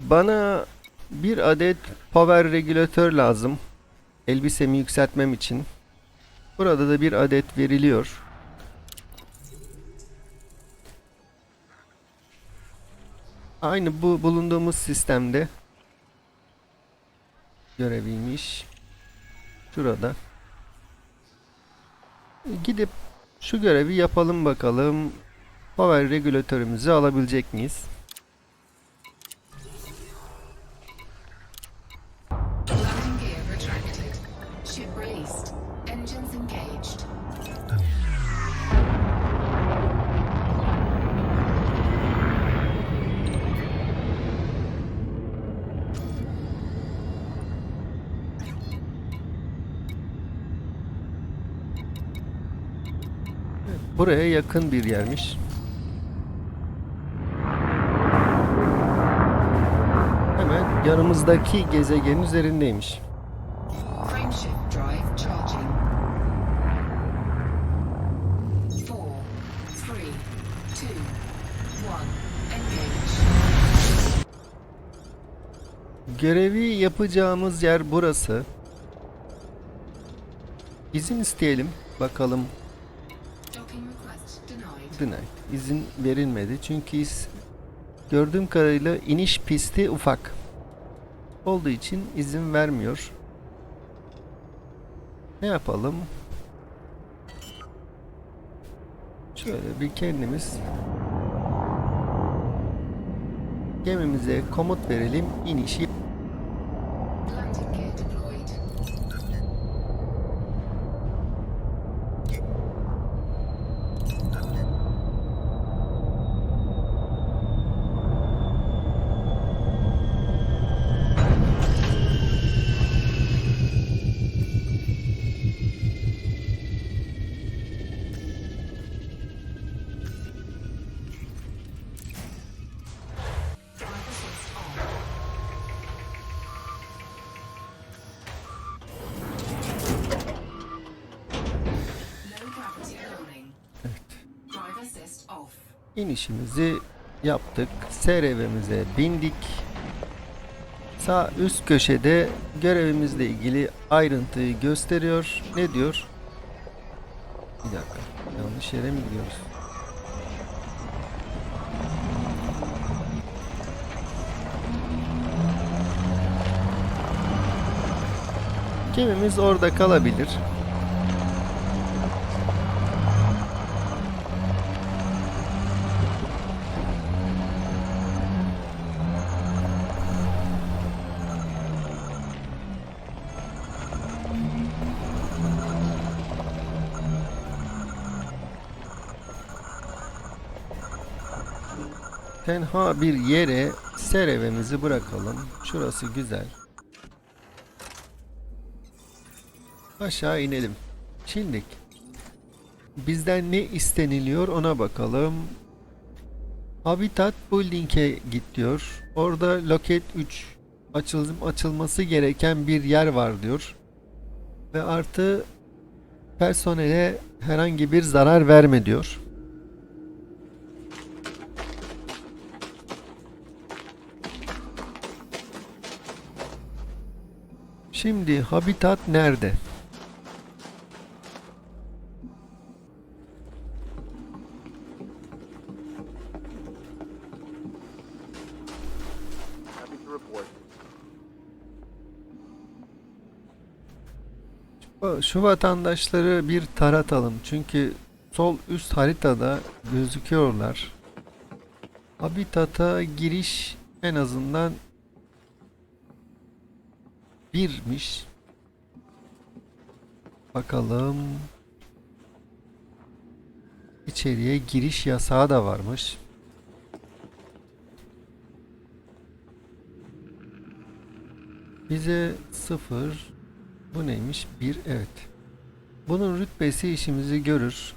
Bana bir adet power regülatör lazım. Elbisemi yükseltmem için. Burada da bir adet veriliyor. Aynı bu bulunduğumuz sistemde göreviymiş. Şurada. Gidip şu görevi yapalım bakalım. Power regülatörümüzü alabilecek miyiz? Ship released. Engines engaged. Buraya yakın bir yermiş. Hemen yanımızdaki gezegenin üzerindeymiş. Frameshift drive charging. Four, three, two, one. Engage. Görevi yapacağımız yer burası. İzin isteyelim. Bakalım. Denied. Denied. İzin verilmedi. Çünkü iz- gördüğüm kadarıyla iniş pisti ufak. Olduğu için izin vermiyor. Ne yapalım? Şöyle bir kendimiz gemimize komut verelim. inişi inişimizi yaptık. SRV'mize bindik. Sağ üst köşede görevimizle ilgili ayrıntıyı gösteriyor. Ne diyor? Bir dakika. Yanlış yere mi gidiyoruz? Gemimiz orada kalabilir. Tenha bir yere serevemizi bırakalım. Şurası güzel. Aşağı inelim. Şimdi bizden ne isteniliyor ona bakalım. Habitat Building'e git diyor. Orada Loket 3 açılım açılması gereken bir yer var diyor. Ve artı personele herhangi bir zarar verme diyor. Şimdi habitat nerede? Şu vatandaşları bir taratalım. Çünkü sol üst haritada gözüküyorlar. Habitat'a giriş en azından birmiş. Bakalım. İçeriye giriş yasağı da varmış. Bize sıfır. Bu neymiş? Bir. Evet. Bunun rütbesi işimizi görür.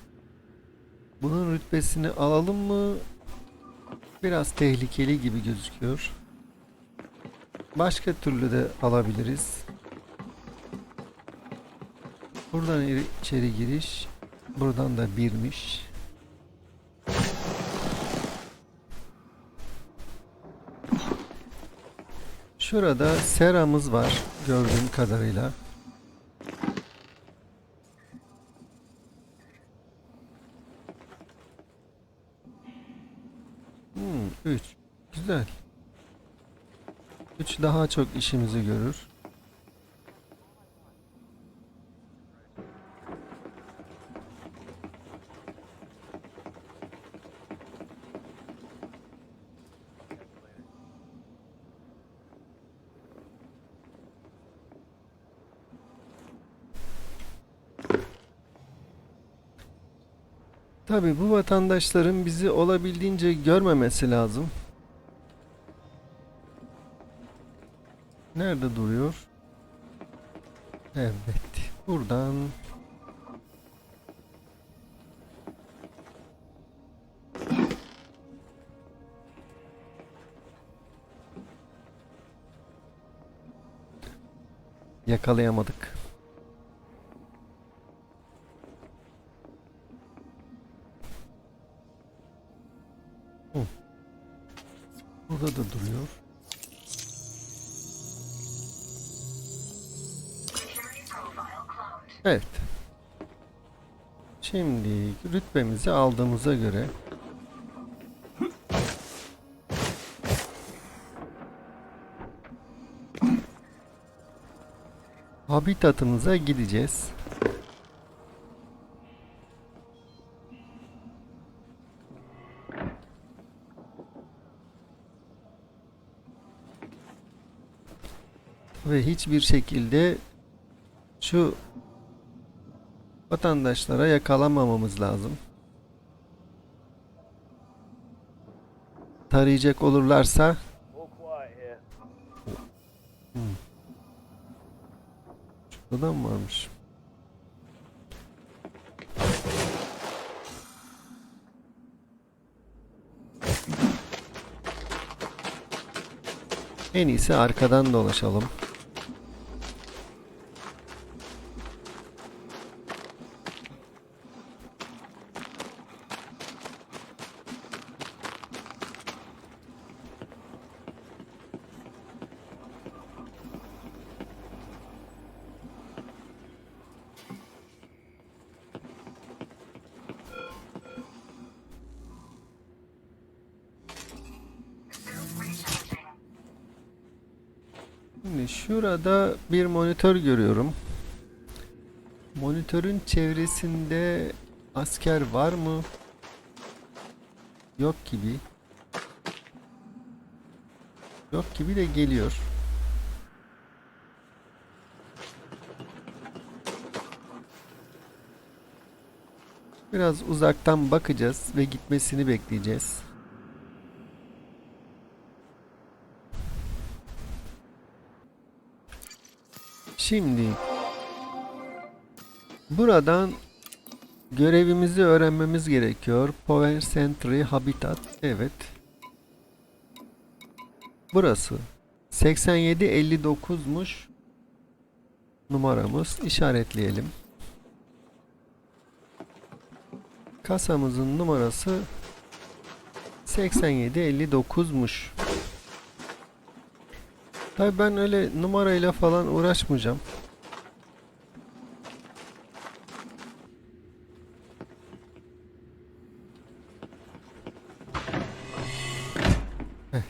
Bunun rütbesini alalım mı? Biraz tehlikeli gibi gözüküyor. Başka türlü de alabiliriz. Buradan içeri giriş. Buradan da birmiş. Şurada seramız var gördüğüm kadarıyla. Hmm, 3. Güzel. 3 daha çok işimizi görür. Tabii bu vatandaşların bizi olabildiğince görmemesi lazım. Nerede duruyor? Evet. Buradan yakalayamadık. Şimdi rütbemizi aldığımıza göre habitatımıza gideceğiz. Ve hiçbir şekilde şu vatandaşlara yakalanmamamız lazım. Tarayacak olurlarsa. Şurada mı varmış? En iyisi arkadan dolaşalım. Şimdi şurada bir monitör görüyorum. Monitörün çevresinde asker var mı? Yok gibi. Yok gibi de geliyor. Biraz uzaktan bakacağız ve gitmesini bekleyeceğiz. Şimdi buradan görevimizi öğrenmemiz gerekiyor. Power Sentry Habitat. Evet. Burası. 8759'muş numaramız. İşaretleyelim. Kasamızın numarası 8759'muş. Tabii ben öyle numarayla falan uğraşmayacağım. Evet.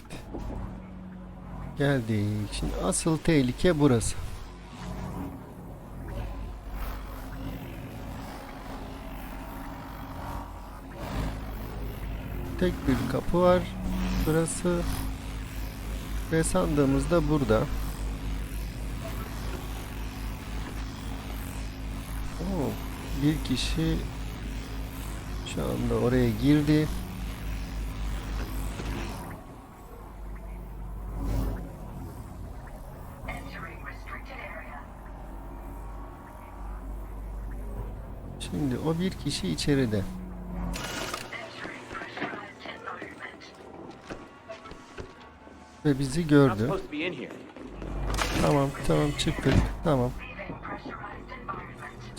Geldik. Şimdi asıl tehlike burası. Tek bir kapı var. Burası ve sandığımız da burada. Oo, bir kişi şu anda oraya girdi. Şimdi o bir kişi içeride. Ve bizi gördü. Tamam tamam çıktık. Tamam.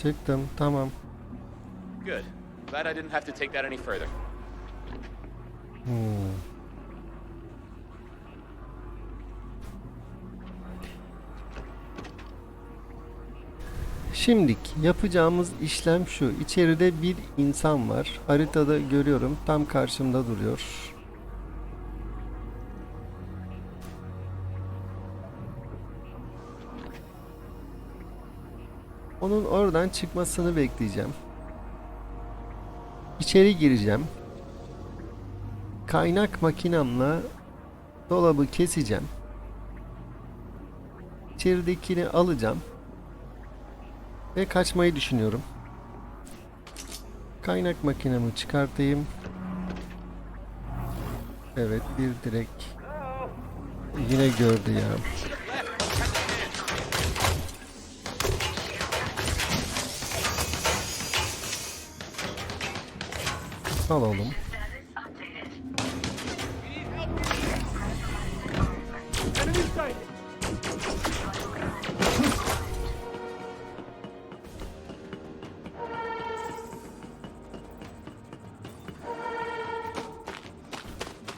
Çıktım tamam. Good. Glad I didn't have to take that any further. Hmm. Şimdilik yapacağımız işlem şu. İçeride bir insan var. Haritada görüyorum. Tam karşımda duruyor. Onun oradan çıkmasını bekleyeceğim. İçeri gireceğim. Kaynak makinamla dolabı keseceğim. İçeridekini alacağım ve kaçmayı düşünüyorum. Kaynak makinamı çıkartayım. Evet bir direkt yine gördü ya. Alalım.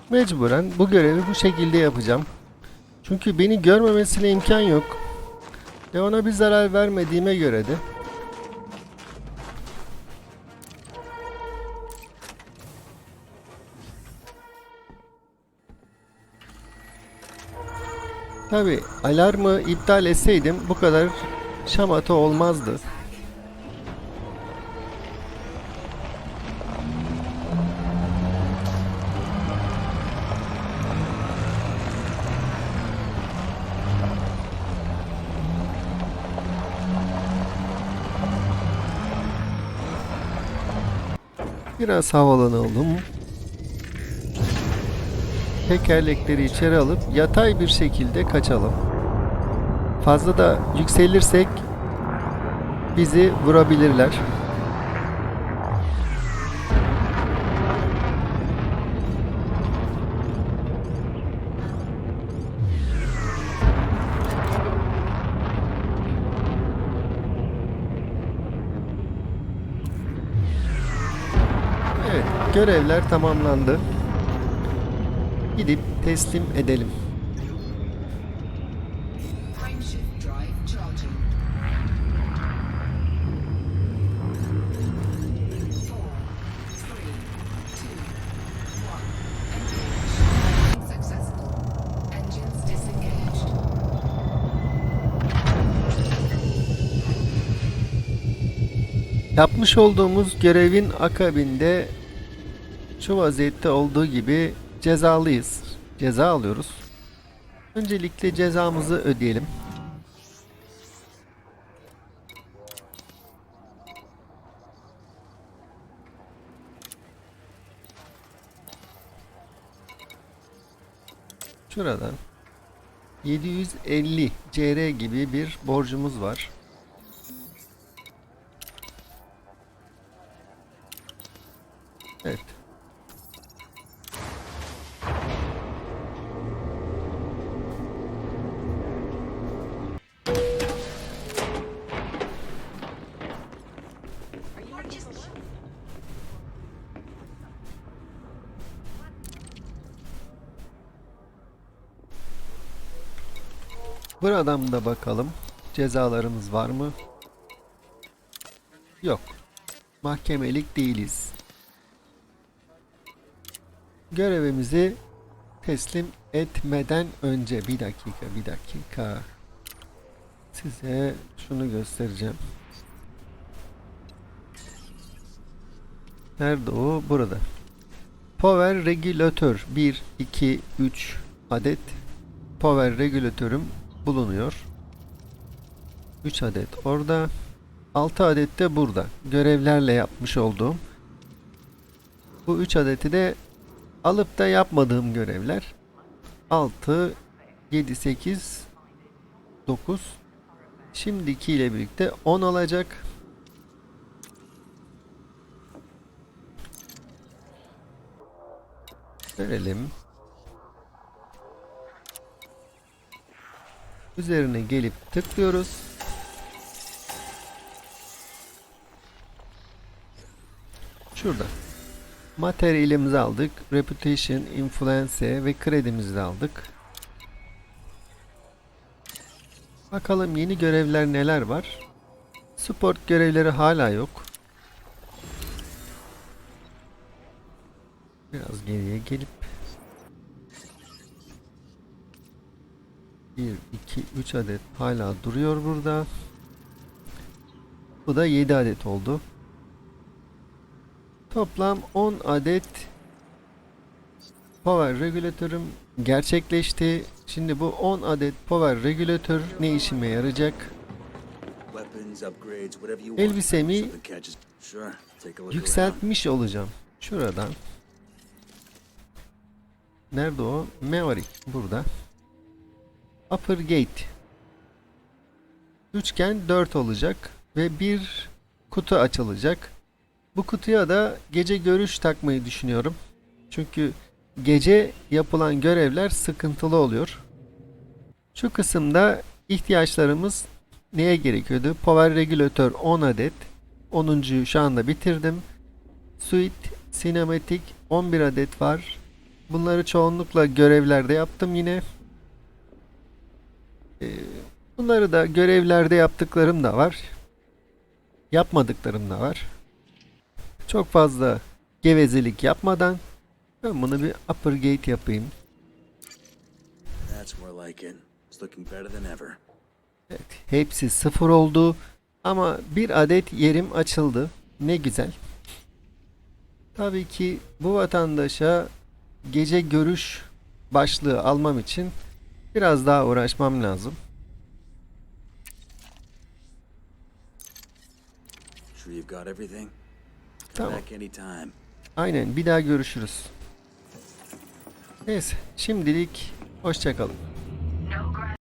Mecburen bu görevi bu şekilde yapacağım. Çünkü beni görmemesine imkan yok. Ve ona bir zarar vermediğime göre de Tabi alarmı iptal etseydim bu kadar şamata olmazdı. Biraz havalanalım. Tekerlekleri içeri alıp yatay bir şekilde kaçalım. Fazla da yükselirsek bizi vurabilirler. Evet, görevler tamamlandı. Gidip teslim edelim. Yapmış olduğumuz görevin akabinde şu vaziyette olduğu gibi cezalıyız. Ceza alıyoruz. Öncelikle cezamızı ödeyelim. Şuradan 750 CR gibi bir borcumuz var. Evet. Buradan da bakalım. Cezalarımız var mı? Yok. Mahkemelik değiliz. Görevimizi teslim etmeden önce bir dakika bir dakika size şunu göstereceğim. Nerede o? Burada. Power regülatör 1 2 3 adet power regülatörüm bulunuyor. 3 adet orada. 6 adet de burada. Görevlerle yapmış olduğum. Bu 3 adeti de alıp da yapmadığım görevler. 6 7 8 9 Şimdiki ile birlikte 10 olacak. Verelim. Üzerine gelip tıklıyoruz. Şurada. Materyalimizi aldık. Reputation, Influence ve kredimizi de aldık. Bakalım yeni görevler neler var. Support görevleri hala yok. Biraz geriye gelip 1, 2, 3 adet hala duruyor burada. Bu da 7 adet oldu. Toplam 10 adet power regülatörüm gerçekleşti. Şimdi bu 10 adet power regülatör ne işime yarayacak? Elbisemi yükseltmiş olacağım. Şuradan. Nerede o? Maverick burada. Upper Gate. Üçgen 4 olacak ve bir kutu açılacak. Bu kutuya da gece görüş takmayı düşünüyorum. Çünkü gece yapılan görevler sıkıntılı oluyor. Şu kısımda ihtiyaçlarımız neye gerekiyordu? Power regülatör 10 adet. 10.'yu şu anda bitirdim. Suite, sinematik 11 adet var. Bunları çoğunlukla görevlerde yaptım yine. Ee, bunları da görevlerde yaptıklarım da var. Yapmadıklarım da var. Çok fazla gevezelik yapmadan ben bunu bir upper gate yapayım. Evet, hepsi sıfır oldu. Ama bir adet yerim açıldı. Ne güzel. Tabii ki bu vatandaşa gece görüş başlığı almam için biraz daha uğraşmam lazım. Tamam. Aynen bir daha görüşürüz. Neyse şimdilik hoşçakalın.